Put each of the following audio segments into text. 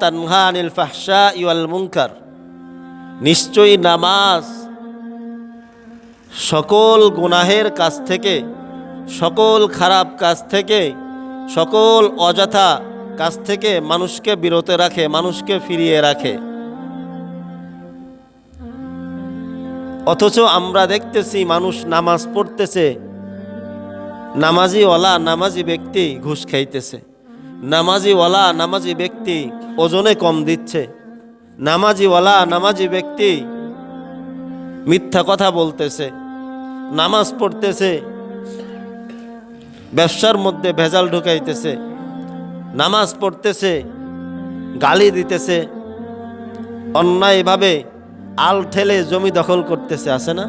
তানহা আনিল নিশ্চয়ই নামাজ সকল গুনাহের কাছ থেকে, সকল খারাপ কাজ থেকে, সকল অযথা কাজ থেকে মানুষকে বিরত রাখে, মানুষকে ফিরিয়ে রাখে। অথচ আমরা দেখতেছি মানুষ নামাজ পড়তেছে, নামাজিওয়ালা, নামাজি ব্যক্তি ঘুষ খাইতেছে। নামাজিওয়ালা নামাজি ব্যক্তি ওজনে কম দিচ্ছে। নামাজিওয়ালা নামাজি ব্যক্তি মিথ্যা কথা বলতেছে, নামাজ পড়তেছে, ব্যবসার মধ্যে ভেজাল ঢুকাইতেছে, নামাজ পড়তেছে, গালি দিতেছে, অন্যায়ভাবে আল ঠেলে জমি দখল করতেছে, আছে না?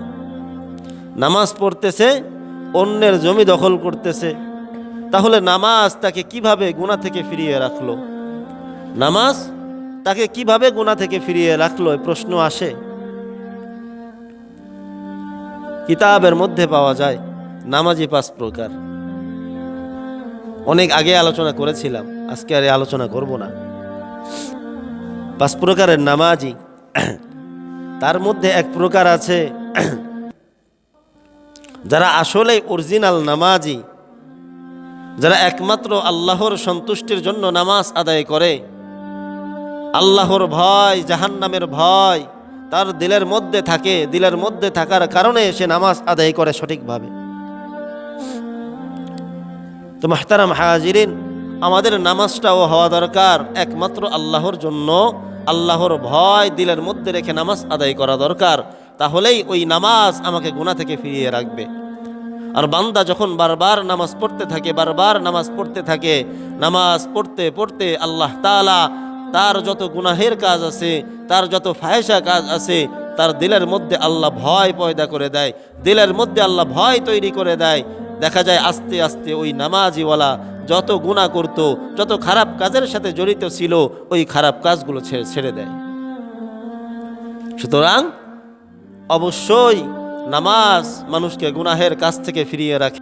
নামাজ পড়তেছে, অন্যের জমি দখল করতেছে। তাহলে নামাজ তাকে কীভাবে গুণা থেকে ফিরিয়ে রাখল? নামাজ তাকে কীভাবে গুণা থেকে ফিরিয়ে রাখল? প্রশ্ন আসে। কিতাবের মধ্যে পাওয়া যায় নামাজি পাঁচ প্রকার। অনেক আগে আলোচনা করেছিলাম, আজকে আর আলোচনা করব না। পাঁচ প্রকারের নামাজি তার মধ্যে এক প্রকার আছে, যারা আসলে অরিজিনাল নামাজি যারা একমাত্র আল্লাহর সন্তুষ্টির জন্য নামাজ আদায় করে, আল্লাহর ভয়, জাহান্নামের ভয় তার দিলের মধ্যে থাকে, দিলের মধ্যে থাকার কারণে সে নামাজ আদায় করে সঠিকভাবে। তো মাহতারাম হাজিরিন, আমাদের নামাজটাও হওয়া দরকার, একমাত্র আল্লাহর জন্য আল্লাহর ভয়, দিলের মধ্যে রেখে নামাজ আদায় করা দরকার। তাহলেই ওই নামাজ আমাকে গুণা থেকে ফিরিয়ে রাখবে। আর বান্দা যখন বারবার নামাজ পড়তে থাকে, বারবার নামাজ পড়তে থাকে, নামাজ পড়তে পড়তে আল্লাহ তাআলা তার যত গুনাহের কাজ আছে, তার যত ফাহেসা কাজ আছে, তার দিলের মধ্যে আল্লাহ ভয় পয়দা করে দেয়, দিলের মধ্যে আল্লাহ ভয় তৈরি করে দেয়। দেখা যায় আস্তে আস্তে ওই নামাজিওয়ালা যত গুণা করত, যত খারাপ কাজের সাথে জড়িত ছিল, ওই খারাপ কাজগুলো ছেড়ে দেয়। সুতরাং অবশ্যই নামাজ মানুষকে গুনাহের কাছ থেকে ফিরিয়ে রাখে।